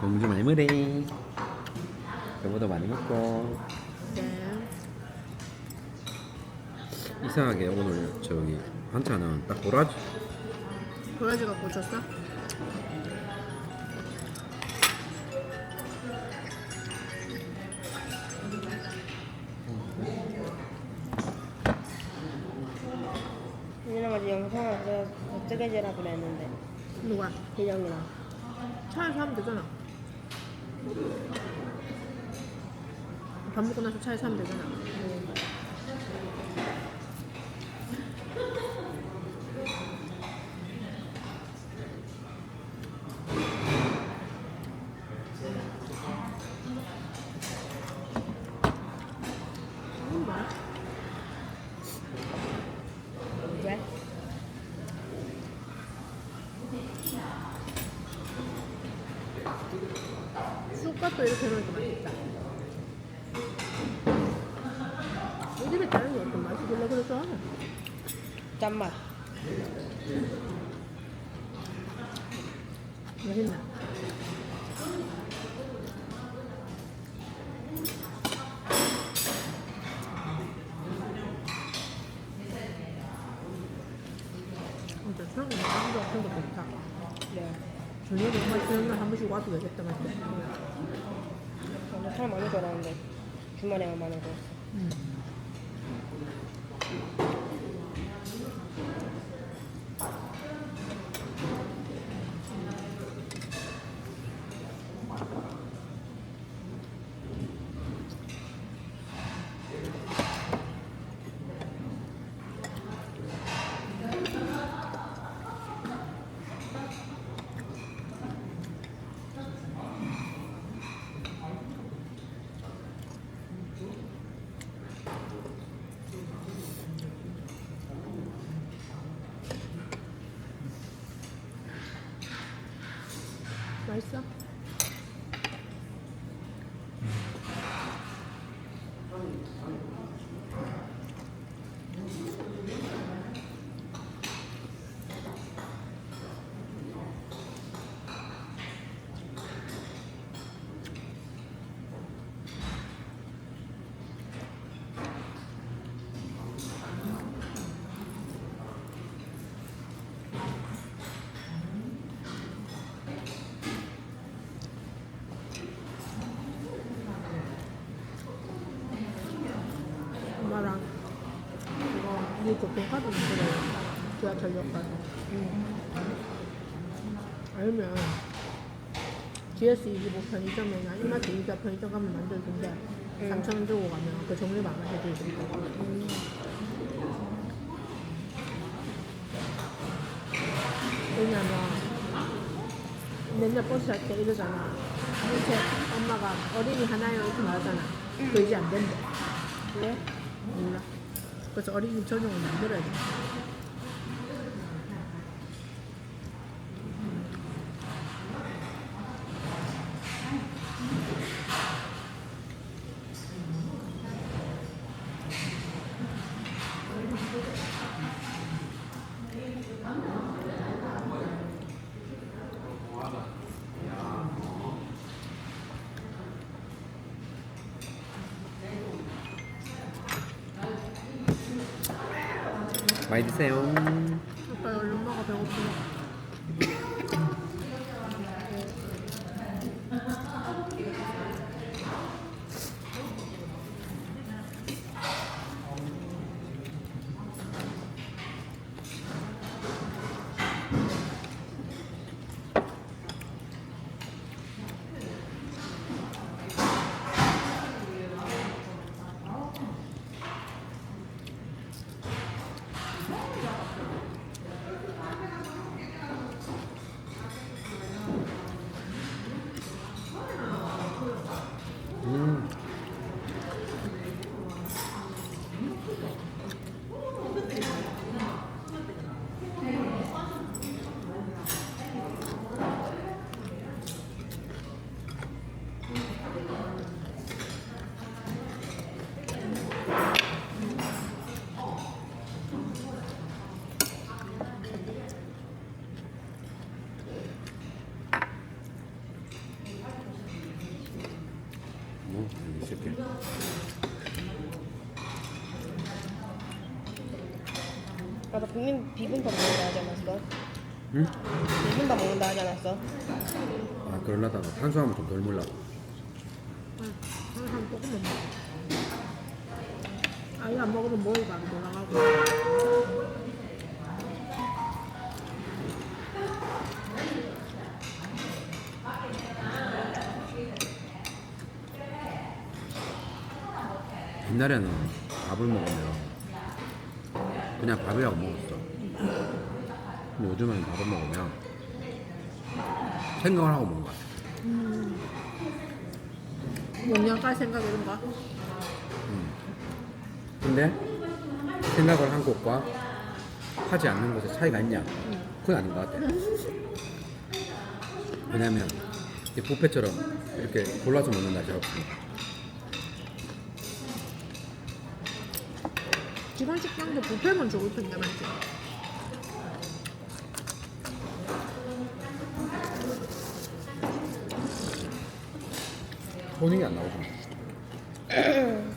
공주 많이 먹래. 저보다 많이 먹고. 네. 이상하게 오늘 저기 반찬은 딱 도라지. 도라지가? 이랑 아직 영상을 내가 뜨개질하 그랬는데 누가? 희정이랑 차에서 하면 되잖아. 밥 먹고 나서 차에서 하면 되잖아. 이건 뭐야? 왜? 쑥갓도 이렇게 해놓으니까 맛있다. 이 집에 다른 게 어떤 맛이 별로 그래서 짠맛 맛있나? 진짜. 네 저녁에 엄마 수영을 한 번씩 와도 되겠다 맛있다. 근데 사람 많이 돌아오는데 주말에만 많은 거 음. 맛있어? 엄마랑 이거 네 교통카드 만들어야겠다. 지하철역 가서. 아니면 GS 25 편의점이나 이마트 이자 편의점 가면 만들던데 응. 3,000원 들고 가면 그 정리만 해주던데. 왜냐면 맨날 버스 탈 때 이러잖아. 이렇게 엄마가 어린이 하나요 이렇게 말하잖아. 그 이제 안 된대. 왜? 몰라. 그래서 어린이 전용을 만들어야 돼. 많이 드세요. 가서 비빔, 비빔밥 먹는다 하지 않았어? 응? 비빔밥 먹는다 하지 않았어? 아 그러려다가 탄수화물 좀덜 먹으려고 응. 항상 조금만 먹어. 아예 안 먹으면 머리가 안 돌아가고. 옛날에는 밥을 먹으면 그냥 밥이라고 먹었어 근데 요즘에는 밥을 먹으면 생각을 하고 먹는 것 같아 영양가 생각 이런 거. 근데 생각을 한 곳과 하지 않는 곳에 차이가 있냐? 그건 아닌 것 같아. 왜냐면 이 뷔페처럼 이렇게 골라서 먹는 날이 없으니까. 기본 식당도 뷔페면 좋을 텐데 맞지? 손익이 안 나오잖아.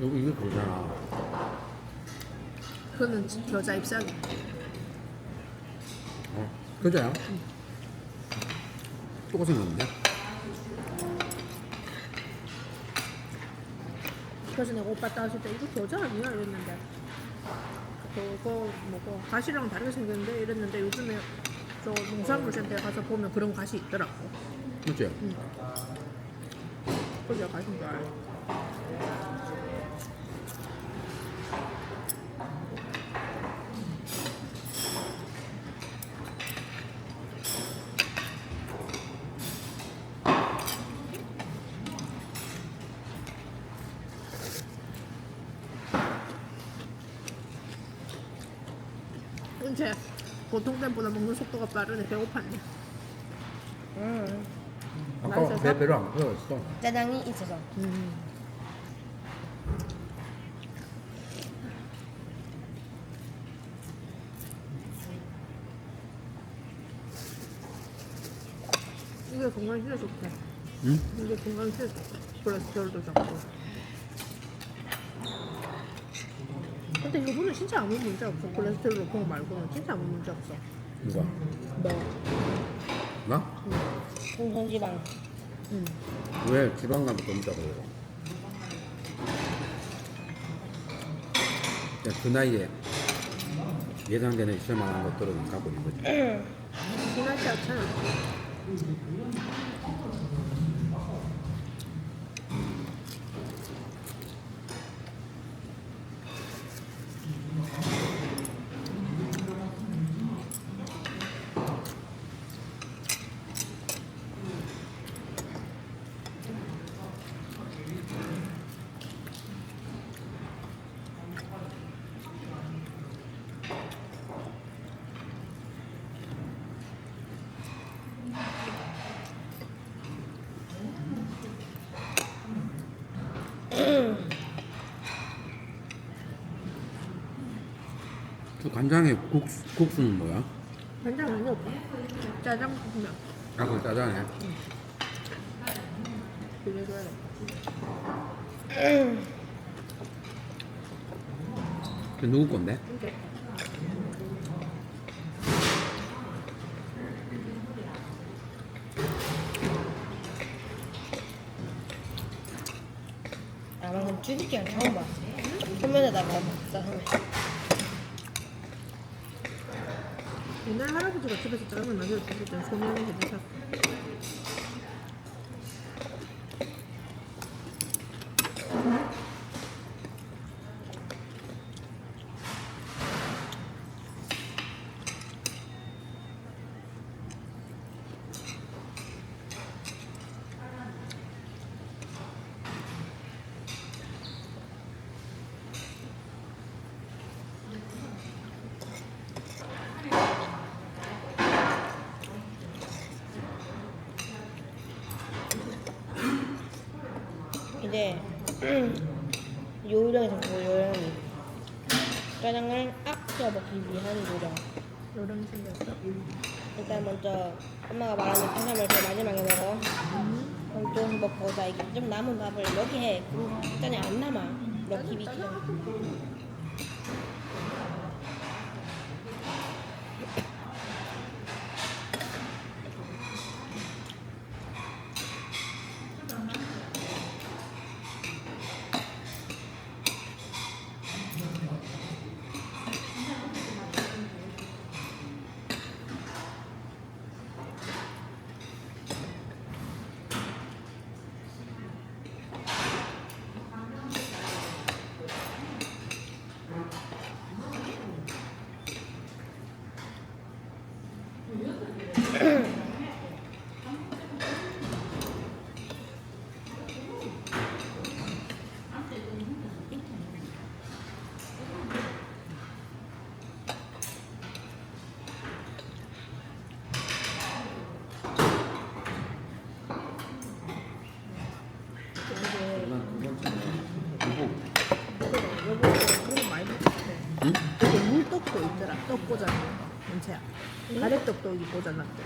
여기 이게 그거잖아. 그거는 겨자 잎사귀. 어, 그거야? 똑같이 생겼는데? 그래서 내가 오빠 따왔을 때 이거 겨자 아니야 이랬는데 그거 뭐고 가시랑 다르게 생겼는데 이랬는데 요즘에 저 농산물 센터에 가서 보면 그런 가시 있더라고. 그치? 응. 그래서 가신 줄 알아. 은채 보통 때보다 먹는 속도가 빠르네 배고팠네 음. 아까? 배 배로 안 풀어졌어. 짜장이 있어서. 음. 이게 건강 진짜 좋대. 응? 이게 건강 진짜 좋대. 콜레스테롤도 적고. 근데 이거는 진짜 아무 문제 없어. 콜레스테롤 높은 거 말고는 진짜 아무 문제 없어. 누가? 뭐? 나? 공성지방. 응. 왜 너무 작아 그래? 그 나이에 예상되는 있을 만한 것들은 갖고 있는 거지. 지나지 않잖아. 간장에 국수, 국수는 뭐야? 간장 아니야 오빠? 짜장 면 아, 그 짜장에. 빌려줘야 돼. 그 누구 건데? 아, 방금 쭈디기랑 처음 봤어. 소면에다가 짜장면. 옛날 할아버지가 집에서 짜장면 만들어 주실 때 소면에 해주셨어. 이제 요령에서 그 요령이 짜장을 아껴 먹기 위한 요령. 요령이 생겼어. 일단 먼저 엄마가 말하는 해산물 제일 마지막에 넣어. 그럼 좀 먹고서 이게 좀 남은 밥을 여기에 그 짜장이 안 남아. 넣기 비키잖 여보 그런 거 많이 먹었대. 응? 여기 물떡도 있더라. 떡 꽂아놓은 거. 은채야. 가래떡도 여기 꽂아놨대.